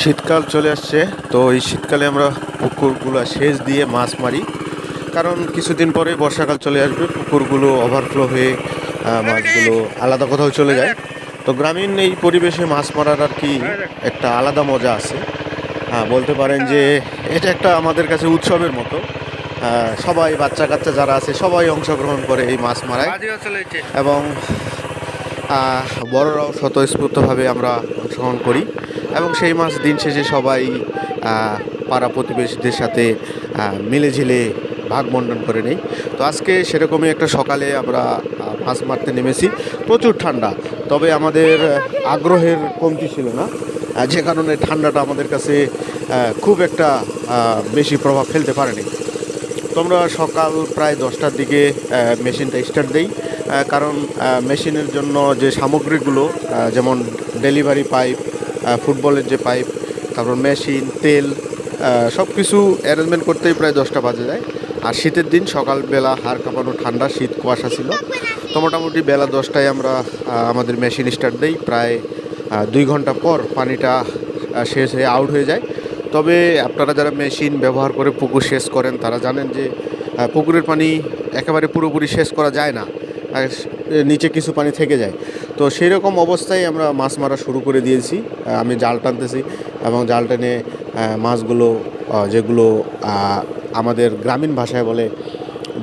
শীতকাল চলে আসছে। তো এই শীতকালে আমরা পুকুরগুলো সেচ দিয়ে মাছ মারি। কারণ কিছুদিন পরে বর্ষাকাল চলে আসবে পুকুরগুলো ওভারফ্লো হয়ে মাছগুলো আলাদা কোথাও চলে যায়। তো গ্রামীণ এই পরিবেশে মাছ মারার আর কি একটা আলাদা মজা আছে। হ্যাঁ বলতে পারেন যে এটা একটা আমাদের কাছে উৎসবের মতো। সবাই বাচ্চা কাচ্চা যারা আছে সবাই অংশগ্রহণ করে এই মাছ মারায়। এবং বড়রাও স্বতঃস্ফূর্তভাবে আমরা অংশগ্রহণ করি। এবং সেই মাছ দিন শেষে সবাই পাড়া প্রতিবেশীদের সাথে মিলেঝিলে ভাগ বন্টন করে নেই। তো আজকে সেরকমই একটা সকালে আমরা মাছ মারতে নেমেছি। প্রচুর ঠান্ডা, তবে আমাদের আগ্রহের কমতি ছিল না। যে কারণে ঠান্ডাটা আমাদের কাছে খুব একটা বেশি প্রভাব ফেলতে পারেনি। তোমরা সকাল প্রায় দশটার দিকে মেশিনটা স্টার্ট দেই কারণ মেশিনের জন্য যে সামগ্রীগুলো যেমন ডেলিভারি পাইপ ফুটবলের যে পাইপ তারপর মেশিন তেল সব কিছু অ্যারেঞ্জমেন্ট করতেই প্রায় দশটা বাজে যায়। আর শীতের দিন সকালবেলা হাড় কাঁপানো ঠান্ডা, শীত কুয়াশা ছিল। তো মোটামুটি বেলা দশটায় আমরা আমাদের মেশিন স্টার্ট দেই। প্রায় দুই ঘণ্টা পর পানিটা শেষ হয়ে আউট হয়ে যায়। তবে আপনারা যারা মেশিন ব্যবহার করে পুকুর শেষ করেন, তারা জানেন যে পুকুরের পানি একেবারে পুরোপুরি শেষ করা যায় না। নিচে কিছু পানি থেকে যায়। তো সেই রকম অবস্থায় আমরা মাছ মারা শুরু করে দিয়েছি। আমি জাল টানতেছি এবং জাল টেনে মাছগুলো যেগুলো আমাদের গ্রামীণ ভাষায় বলে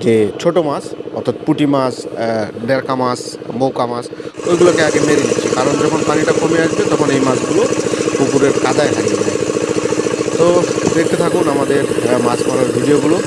যে ছোট মাছ, অর্থাৎ পুঁটি মাছ দেড়কা মাছ, মৌকা মাছ, ওইগুলোকে আগে মেরে নিচ্ছি। কারণ যখন পানিটা কমে আসবে তখন এই মাছগুলো পুকুরের কাদায় হারিয়ে যায়। তো দেখতে থাকুন আমাদের মাছ মারার ভিডিওগুলো।